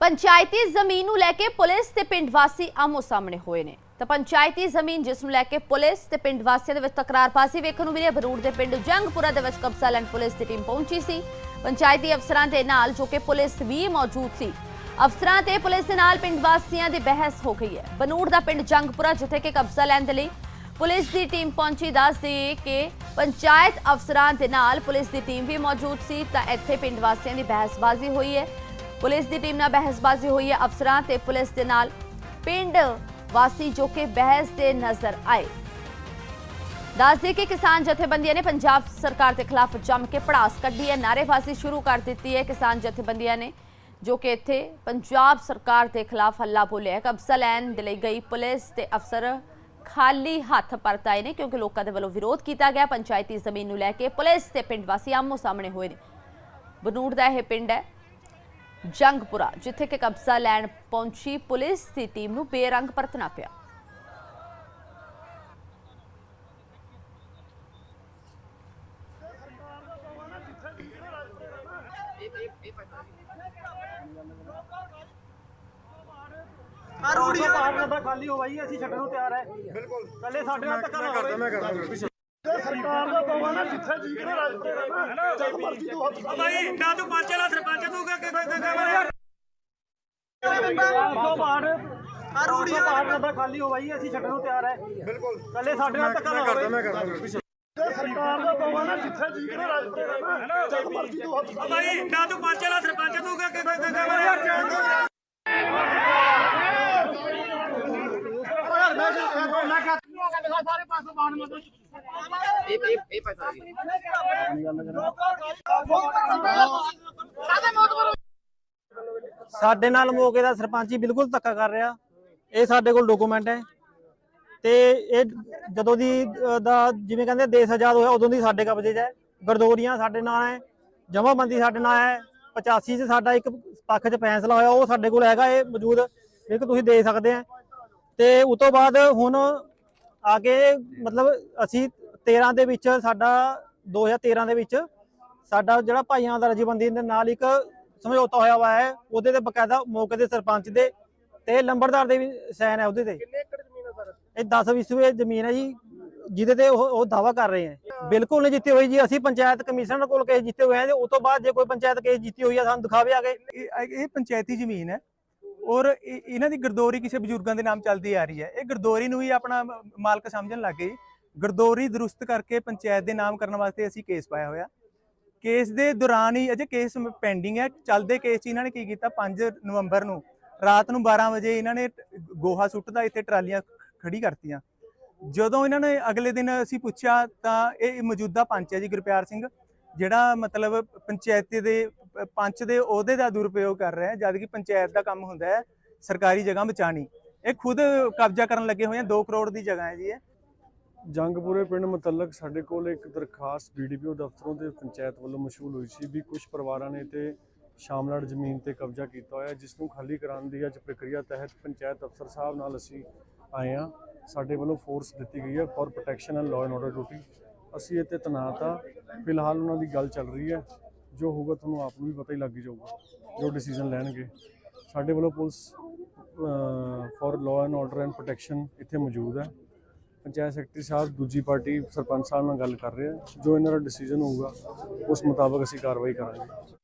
ਪੰਚਾਇਤੀ ਜ਼ਮੀਨ ਨੂੰ ਲੈ ਕੇ ਪੁਲਿਸ ਤੇ ਪਿੰਡ ਵਾਸੀ ਆਮੋ ਸਾਹਮਣੇ ਹੋਏ ਨੇ। ਤਾਂ ਪੰਚਾਇਤੀ ਜ਼ਮੀਨ ਜਿਸ ਨੂੰ ਲੈ ਕੇ ਪੁਲਿਸ ਤੇ ਪਿੰਡ ਵਾਸੀਆਂ ਦੇ ਵਿੱਚ ਤਕਰਾਰਬਾਜ਼ੀ ਵੇਖਣ ਨੂੰ ਮਿਲੀ ਬਰੂੜ ਦੇ ਪਿੰਡ ਜੰਗਪੁਰਾ ਦੇ ਵਿੱਚ ਕਬਜ਼ਾ ਲੈਣ ਪੁਲਿਸ ਦੀ ਟੀਮ ਪਹੁੰਚੀ ਸੀ। ਪੰਚਾਇਤੀ ਅਫਸਰਾਂ ਦੇ ਨਾਲ ਜੋ ਕਿ ਪੁਲਿਸ ਵੀ ਮੌਜੂਦ ਸੀ। ਅਫਸਰਾਂ ਤੇ ਪੁਲਿਸ ਦੇ ਨਾਲ ਪਿੰਡ ਵਾਸੀਆਂ ਦੀ ਬਹਿਸ ਹੋ ਗਈ ਹੈ। ਬਨੂੜ ਦਾ ਪਿੰਡ ਜੰਗਪੁਰਾ, ਜਿੱਥੇ ਕਿ ਕਬਜ਼ਾ ਲੈਣ ਦੇ ਲਈ ਪੁਲਿਸ ਦੀ ਟੀਮ ਪਹੁੰਚੀ ਦੱਸਦੀ ਕਿ ਪੰਚਾਇਤ ਅਫਸਰਾਂ ਦੇ ਨਾਲ ਪੁਲਿਸ ਦੀ ਟੀਮ ਵੀ ਮੌਜੂਦ ਸੀ। ਤਾਂ ਇੱਥੇ ਪਿੰਡ ਵਾਸੀਆਂ ਦੀ ਬਹਿਸਬਾਜ਼ੀ ਹੋਈ ਹੈ। ਪੁਲਿਸ ਦੀ ਟੀਮ ਨਾਲ ਬਹਿਸਬਾਜ਼ੀ ਹੋਈ ਹੈ ਅਫਸਰਾਂ ਤੇ ਪੁਲਿਸ ਦੇ ਨਾਲ ਪਿੰਡ ਵਾਸੀ ਜੋ ਕਿ ਬਹਿਸ ਦੇ ਨਜ਼ਰ ਆਏ। ਦੱਸਦੇ ਕਿ ਕਿਸਾਨ ਜਥੇਬੰਦੀਆਂ ਨੇ ਪੰਜਾਬ ਸਰਕਾਰ ਦੇ ਖਿਲਾਫ ਜੰਮ ਕੇ ਪੜਾਸ ਕੱਢੀ ਹੈ, ਨਾਅਰੇਬਾਜ਼ੀ ਸ਼ੁਰੂ ਕਰ ਦਿੱਤੀ ਹੈ ਕਿਸਾਨ ਜਥੇਬੰਦੀਆਂ ਨੇ, ਜੋ ਕਿ ਇੱਥੇ ਪੰਜਾਬ ਸਰਕਾਰ ਦੇ ਖਿਲਾਫ ਹੱਲਾ ਬੋਲਿਆ ਕਬਜ਼ਾ ਲੈਣ ਦੇ ਲਈ ਗਈ ਪੁਲਿਸ ਤੇ ਅਫਸਰ ਖਾਲੀ ਹੱਥ ਪਰਤ ਆਏ ਨੇ, ਕਿਉਂਕਿ ਲੋਕਾਂ ਦੇ ਵੱਲੋਂ ਵਿਰੋਧ ਕੀਤਾ ਗਿਆ। ਪੰਚਾਇਤੀ ਜ਼ਮੀਨ ਨੂੰ ਲੈ ਕੇ ਪੁਲਿਸ ਤੇ ਪਿੰਡ ਵਾਸੀ ਆਮੋ ਸਾਹਮਣੇ ਹੋਏ ਨੇ। ਬਨੂੜ ਦਾ ਇਹ ਪਿੰਡ ਹੈ। ਜੰਗਪੁਰਾ ਜਿੱਥੇ ਕਿ ਕਬਜ਼ਾ ਲੈਣ ਪਹੁੰਚੀ ਪੁਲਿਸ ਦੀ ਟੀਮ ਨੂੰ ਬੇਰੰਗ ਪਰਤਣਾ ਪਿਆ। ਤੋਂ ਬਾਹਰ ਨੰਬਰ ਖਾਲੀ ਹੋ ਬਾਈ ਅਸੀਂ ਛੱਡਣ ਨੂੰ ਤਿਆਰ ਹੈ ਬਿਲਕੁਲ। ਕੱਲੇ ਸਾਡੇ ਨਾਲ ਧੱਕਾ ਨਾ ਹੋਵੇ। ਸਰਕਾਰ ਦਾ ਦੋਵਾ ਨਾ ਜਿੱਥੇ ਜੀ ਕੇ ਰਾਜ ਕਰੇਗਾ ਜਦ ਮਰਜ਼ੀ ਤੂੰ ਹੱਥ ਬਾਈ ਨਾ ਤੂੰ ਪੰਜ ਲਾ ਸਰਪੰਚ ਤੂੰ ਕਿ ਕਿ ਤੋਂ ਬਾਹਰ। ਆ ਰੋਡ ਤੋਂ ਬਾਹਰ ਨੰਬਰ ਖਾਲੀ ਹੋ ਬਾਈ ਅਸੀਂ ਛੱਡਣ ਨੂੰ ਤਿਆਰ ਹੈ ਬਿਲਕੁਲ। ਕੱਲੇ ਸਾਡੇ ਨਾਲ ਧੱਕਾ ਨਾ ਹੋਵੇ। ਮੈਂ ਕਰਦਾ ਸਰਕਾਰ ਦਾ ਦੋਵਾ ਨਾ ਜਿੱਥੇ ਜੀ ਕੇ ਰਾਜ ਕਰੇਗਾ ਜਦ ਮਰਜ਼ੀ ਤੂੰ ਹੱਥ ਬਾਈ ਨਾ ਤੂੰ ਪੰਜ ਲਾ ਸਰਪੰਚ ਤੂੰ ਕਿ ਕਿ ਸਾਡੇ ਨਾਲ ਮੌਕੇ ਦਾ ਸਰਪੰਚ ਹੀ ਬਿਲਕੁਲ ਧੱਕਾ ਕਰ ਰਿਹਾ। ਇਹ ਸਾਡੇ ਕੋਲ ਡਾਕੂਮੈਂਟ ਹੈ। ਤੇ ਇਹ ਜਦੋਂ ਦੀ ਦਾ ਜਿਵੇਂ ਕਹਿੰਦੇ ਦੇਸ਼ ਆਜ਼ਾਦ ਹੋਇਆ ਉਦੋਂ ਦੀ ਸਾਡੇ ਕਬਜ਼ੇ 'ਚ ਹੈ। ਗਰਦੋਰੀਆਂ ਸਾਡੇ ਨਾਲ ਹੈ। ਜਮਾਬੰਦੀ ਸਾਡੇ ਨਾਲ ਹੈ। 85 'ਚ ਸਾਡਾ ਇੱਕ ਪੱਖ 'ਚ ਫੈਸਲਾ ਹੋਇਆ। ਉਹ ਸਾਡੇ ਕੋਲ ਹੈਗਾ। ਇਹ ਮੌਜੂਦ ਇੱਕ ਤੁਸੀਂ ਦੇ ਸਕਦੇ ਆ। ਤੇ ਉਸ ਤੋਂ ਬਾਅਦ ਹੁਣ ਆ ਕੇ ਮਤਲਬ ਅਸੀਂ 13 ਦੇ ਵਿੱਚ ਸਾਡਾ 2013 ਦੇ ਵਿੱਚ ਸਾਡਾ ਜਿਹੜਾ ਭਾਈਆਂ ਦਾ ਰਜੀਬੰਦੀ ਦੇ ਨਾਲ ਇੱਕ ਸਮਝੌਤਾ ਹੋਇਆ ਹੋਇਆ ਹੈ ਉਹਦੇ ਤੇ ਬਕਾਇਦਾ ਮੌਕੇ ਦੇ ਸਰਪੰਚ ਦੇ ਤੇ ਲੰਬੜਦਾਰ ਦੇ ਵੀ ਸਾਈਨ ਹੈ ਉਹਦੇ ਤੇ। ਕਿੰਨੇ ਏਕੜ ਜ਼ਮੀਨ ਹੈ ਸਰ? ਇਹ 10 ਵਿਸਵੇ ਜ਼ਮੀਨ ਹੈ ਜੀ ਜਿਹਦੇ ਤੇ ਉਹ ਉਹ ਦਾਵਾ ਕਰ ਰਹੇ ਹੈ। ਬਿਲਕੁਲ ਨਹੀਂ ਜਿੱਤੇ ਹੋਈ ਜੀ ਅਸੀਂ ਪੰਚਾਇਤ ਕਮਿਸ਼ਨਰ ਕੋਲ ਕੇਸ ਜਿੱਤੇ ਹੋਏ ਹਾਂ ਤੇ ਉਸ ਤੋਂ ਬਾਅਦ ਜੇ ਕੋਈ ਪੰਚਾਇਤ ਕੇਸ ਜਿੱਤੀ ਹੋਈ ਹੈ ਸਾਨੂੰ ਦਿਖਾਵੇ ਆ ਕੇ। ਇਹ ਪੰਚਾਇਤੀ ਜ਼ਮੀਨ ਹੈ। ਔਰ ਇਹ- ਇਹਨਾਂ ਦੀ ਗਰਦੋਰੀ ਕਿਸੇ ਬਜ਼ੁਰਗਾਂ ਦੇ ਨਾਮ ਚੱਲਦੀ ਆ ਰਹੀ ਹੈ। ਇਹ ਗਰਦੋਰੀ ਨੂੰ ਹੀ ਆਪਣਾ ਮਾਲਕ ਸਮਝਣ ਲੱਗ ਗਏ। ਗਰਦੋਰੀ ਦਰੁਸਤ ਕਰਕੇ ਪੰਚਾਇਤ ਦੇ ਨਾਮ ਕਰਨ ਵਾਸਤੇ ਅਸੀਂ ਕੇਸ ਪਾਇਆ ਹੋਇਆ। ਕੇਸ ਦੇ ਦੌਰਾਨ ਹੀ ਅਜੇ ਕੇਸ ਪੈਂਡਿੰਗ ਹੈ। ਚੱਲਦੇ ਕੇਸ 'ਚ ਇਹਨਾਂ ਨੇ ਕੀ ਕੀਤਾ? 5 ਨਵੰਬਰ ਨੂੰ ਰਾਤ ਨੂੰ 12 ਵਜੇ ਇਹਨਾਂ ਨੇ ਗੋਹਾ ਸੁੱਟਦਾ, ਇੱਥੇ ਟਰਾਲੀਆਂ ਖੜੀ ਕਰਤੀਆਂ। ਜਦੋਂ ਇਹਨਾਂ ਨੇ ਅਗਲੇ ਦਿਨ ਅਸੀਂ ਪੁੱਛਿਆ ਤਾਂ ਇਹ ਮੌਜੂਦਾ ਪੰਚ ਹੈ ਜੀ ਗੁਰਪਿਆਰ ਸਿੰਘ, ਜਿਹੜਾ ਮਤਲਬ ਪੰਚਾਇਤ ਦੇ ਪੰਚ ਦੇ ਅਹੁਦੇ ਦਾ ਦੁਰਪਯੋਗ ਕਰ ਰਿਹਾ ਹੈ, ਜਦ ਕਿ ਪੰਚਾਇਤ ਦਾ ਕੰਮ ਹੁੰਦਾ ਹੈ ਸਰਕਾਰੀ ਜਗ੍ਹਾ ਬਚਾਣੀ ਇਹ ਖੁਦ ਕਬਜ਼ਾ ਕਰਨ ਲੱਗੇ ਹੋਏ ਆ 2 ਕਰੋੜ ਦੀ ਜਗ੍ਹਾ ਹੈ ਜੀ ਇਹ। ਜੰਗਪੁਰੇ ਪਿੰਡ ਮੁਤਲਕ ਸਾਡੇ ਕੋਲ ਇੱਕ ਦਰਖਾਸਤ ਬੀਡੀਪੀਓ ਦਫ਼ਤਰੋਂ ਤੇ ਪੰਚਾਇਤ ਵੱਲੋਂ ਮਸ਼ਹੂਰ ਹੋਈ ਸੀ ਵੀ ਕੁਝ ਪਰਿਵਾਰਾਂ ਨੇ ਤੇ ਸ਼ਾਮਲਾੜ ਜ਼ਮੀਨ ਤੇ ਕਬਜ਼ਾ ਕੀਤਾ ਹੋਇਆ ਜਿਸ ਨੂੰ ਖਾਲੀ ਕਰਾਉਣ ਦੀ ਅੱਜ ਪ੍ਰਕਿਰਿਆ ਤਹਿਤ ਪੰਚਾਇਤ ਅਫਸਰ ਸਾਹਿਬ ਨਾਲ ਅਸੀਂ ਆਏ ਹਾਂ। ਸਾਡੇ ਵੱਲੋਂ ਫੋਰਸ ਦਿੱਤੀ ਗਈ ਹੈ for protection and law and order duty. ਅਸੀਂ ਇੱਥੇ ਤੈਨਾਤ ਆ ਫਿਲਹਾਲ ਉਹਨਾਂ ਦੀ ਗੱਲ ਚੱਲ ਰਹੀ ਹੈ। ਜੋ ਹੋਊਗਾ ਤੁਹਾਨੂੰ ਆਪ ਨੂੰ ਵੀ ਪਤਾ ਹੀ ਲੱਗ ਜਾਊਗਾ, ਜੋ ਡਿਸੀਜਨ ਲੈਣਗੇ। ਸਾਡੇ ਵੱਲੋਂ police for law and order and protection ਇੱਥੇ ਮੌਜੂਦ ਹੈ। ਪੰਚਾਇਤ ਸੈਕਟਰੀ ਸਾਹਿਬ, ਦੂਜੀ ਪਾਰਟੀ ਸਰਪੰਚ ਸਾਹਿਬ ਨਾਲ ਗੱਲ ਕਰ ਰਹੇ ਆ। ਜੋ ਇਹਨਾਂ ਦਾ ਡਿਸੀਜਨ ਹੋਊਗਾ, ਉਸ ਮੁਤਾਬਕ ਅਸੀਂ ਕਾਰਵਾਈ ਕਰਾਂਗੇ।